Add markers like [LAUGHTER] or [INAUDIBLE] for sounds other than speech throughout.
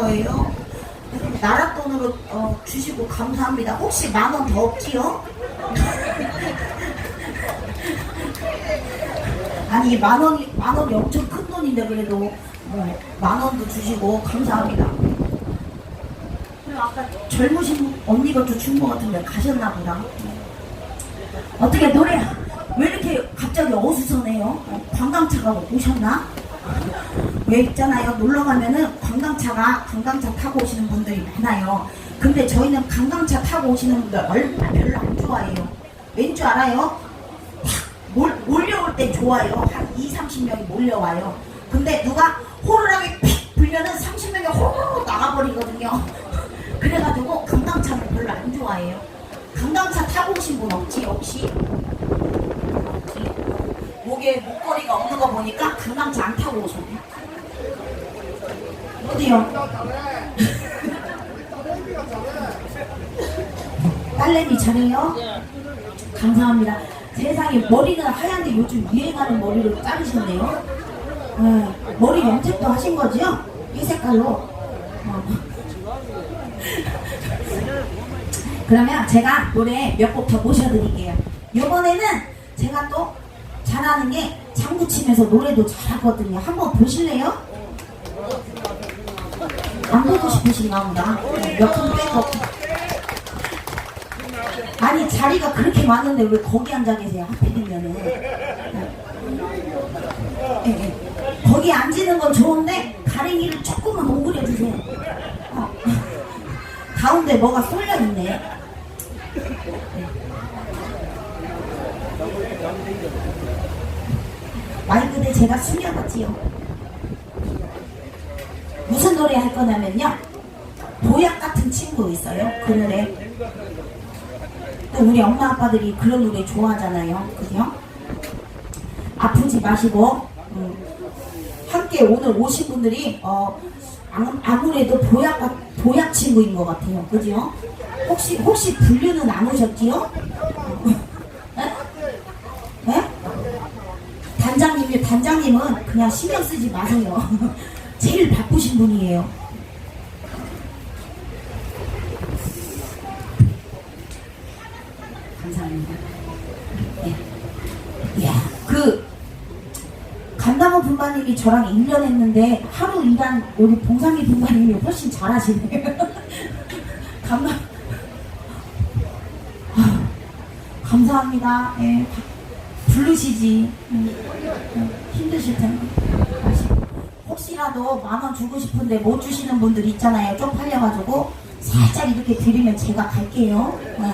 거예요? 나라 돈으로 어, 주시고 감사합니다. 혹시 만 원 더 없지요? [LAUGHS] 아니 만 원이 만 원이 엄청 큰 돈인데 그래도 뭐 만 원도 주시고 감사합니다. 그리고 아까 젊으신 언니 것도 준것 같은데 가셨나 보다. 어떻게 노래 왜 이렇게 갑자기 어수선해요? 어, 관광차가 오셨나? 왜 있잖아요. 놀러 가면은 관광차가 관광차 타고 오시는 분들이 많아요. 근데 저희는 관광차 타고 오시는 분들 얼마 별로 안 좋아해요. 왠 줄 알아요? 몰, 몰려올 때 좋아요. 한 2, 30명이 몰려와요. 근데 누가 호루라기 픽 불면은 30명이 호로록 나가버리거든요. [LAUGHS] 그래가지고 관광차는 별로 안 좋아해요. 관광차 타고 오신 분 없지? 없지. 목에 목걸이가 없는 거 보니까 관광차 안 타고 오셨네. 어디요? 딸내미 잘해요? 감사합니다. 세상에 머리는 하얀데 요즘 유행하는 머리로 자르셨네요. 네, 머리 염색도 하신 거죠? 이 색깔로. 어. [LAUGHS] 그러면 제가 노래 몇 곡 더 모셔드릴게요. 이번에는 제가 또 잘하는 게 장구 치면서 노래도 잘하거든요. 한번 보실래요? 안 보고 싶으신가 보다. 네, 몇분 빼고. 아니 자리가 그렇게 많은데 왜 거기 앉아 계세요? 하필이면은. 네. 예, 예. 거기 앉는 건 좋은데 가랭이를 조금만 옹그려 주세요. 어. 가운데 뭐가 쏠려 있네. 말 그대 제가 숨겨봤지요. 무슨 노래 할 거냐면요. 보약 같은 친구 있어요. 그 노래. 또 우리 엄마 아빠들이 그런 노래 좋아하잖아요. 그죠? 아프지 마시고 음, 함께 오늘 오신 분들이 어, 아무- 아무래도 보약 같- 보약 친구인 것 같아요. 그죠? 혹시 혹시 분류는 안 오셨지요? 에? 에? 단장님이 단장님은 그냥 신경 쓰지 마세요. [LAUGHS] 제일 바 쁘신 분이에요. 감사합니다. 예. 야, 그 간담원 분마님이 저랑 1년 했는데 하루 일한 우리 봉상이 분마님이 훨씬 잘하시네요. [LAUGHS] 감사 아, 감사합니다. 예, 부르시지. 음, 음, 힘드실 텐데. 혹시라도 만 원 주고 싶은데 못 주시는 분들 있잖아요. 쪽팔려가지고 살짝 이렇게 드리면 제가 갈게요. 네.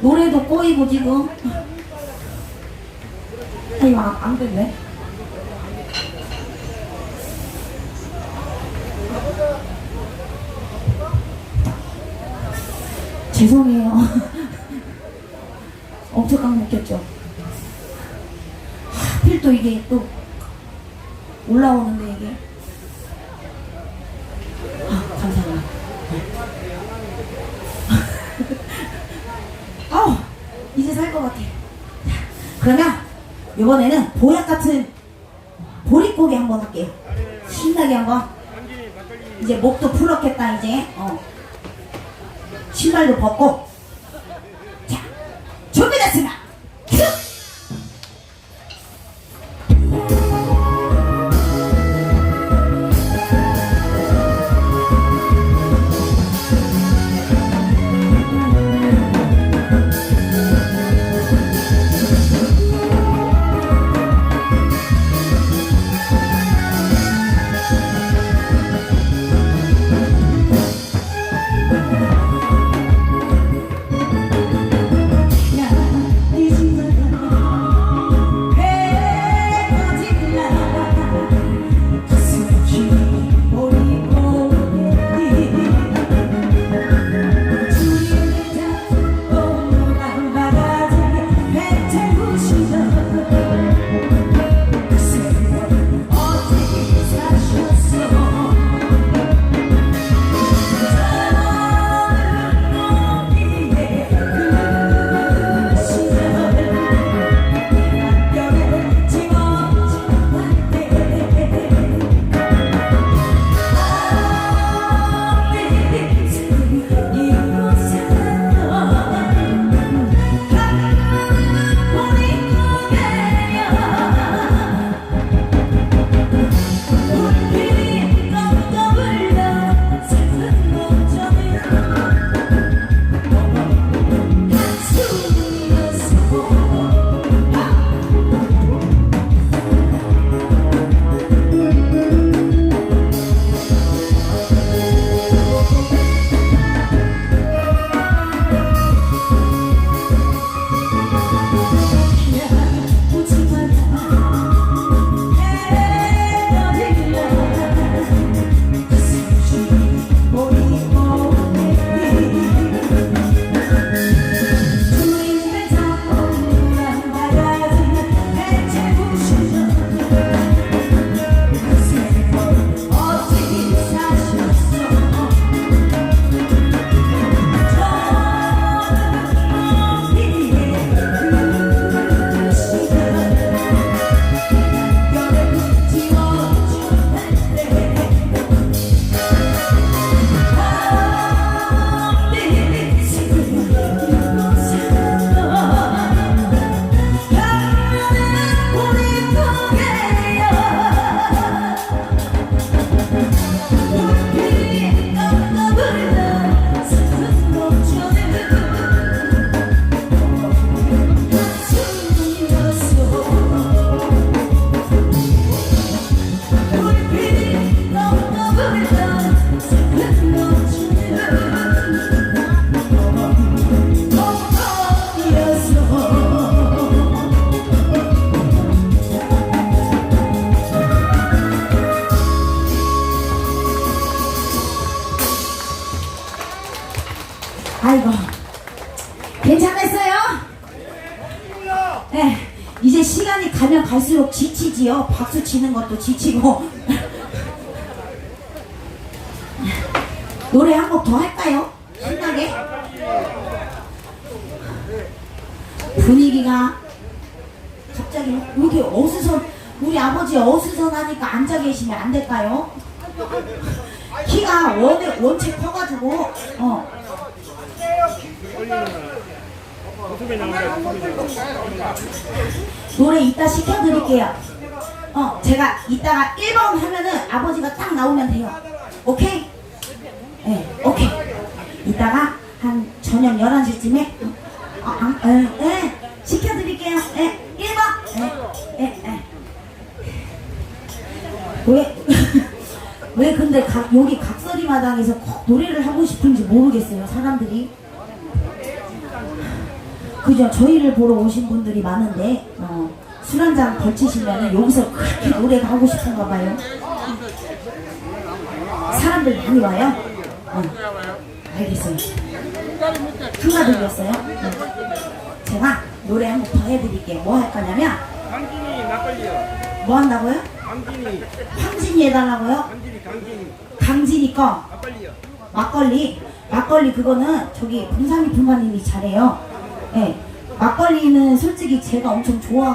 노래도 꼬이고 지금 아이고 안, 안 됐네. 죄송해요. [LAUGHS] 엄청 깡먹혔죠. 하필 또 이게 또 올라오는데 이게. 아 감사합니다 이제 살 것 같아. 자, 그러면 이번에는 보약 같은 보릿고기 한번 할게요 신나게 한번. 이제 목도 풀었겠다 이제. 어. 신발도 벗고. 자 준비됐습니다. 큐! 아이고 괜찮았어요? 네 이제 시간이 가면 갈수록 지치지요 박수 치는 것도 지치고 [LAUGHS] 노래 한 곡 더 할까요? 신나게 분위기가 갑자기 왜 이렇게 어수선 우리 아버지 어수선하니까 앉아 계시면 안 될까요? 키가 원, 원체 커가지고 어 노래 이따 시켜드릴게요. 어, 제가 이따가 1번 하면은 아버지가 딱 나오면 돼요. 오케이? 이따가 한 저녁 11시쯤에, 어, 아, 에, 에, 시켜드릴게요. 에, 1번. 에, 에, 에. 왜, [LAUGHS] 왜 근데 각, 여기 각설이 마당에서 꼭 노래를 하고 싶은지 모르겠어요, 사람들이. 그죠? 저희를 보러 오신 분들이 많은데 어, 술 한 잔 걸치시면 여기서 그렇게 노래가 하고 싶은가 봐요. 사람들 많이 와요? 어, 알겠어요. 큰가 들렸어요? 네. 제가 노래 한 곡 더 해드릴게요. 뭐 할 거냐면 강진이 막걸리요. 뭐 한다고요? 강진이, 황진이 해달라고요? 강진이, 강진이 강진이 거 막걸리요. 막걸리 막걸리 그거는 저기 분산이 분마님이 잘해요. 예. 막걸리는 솔직히 제가 엄청 좋아.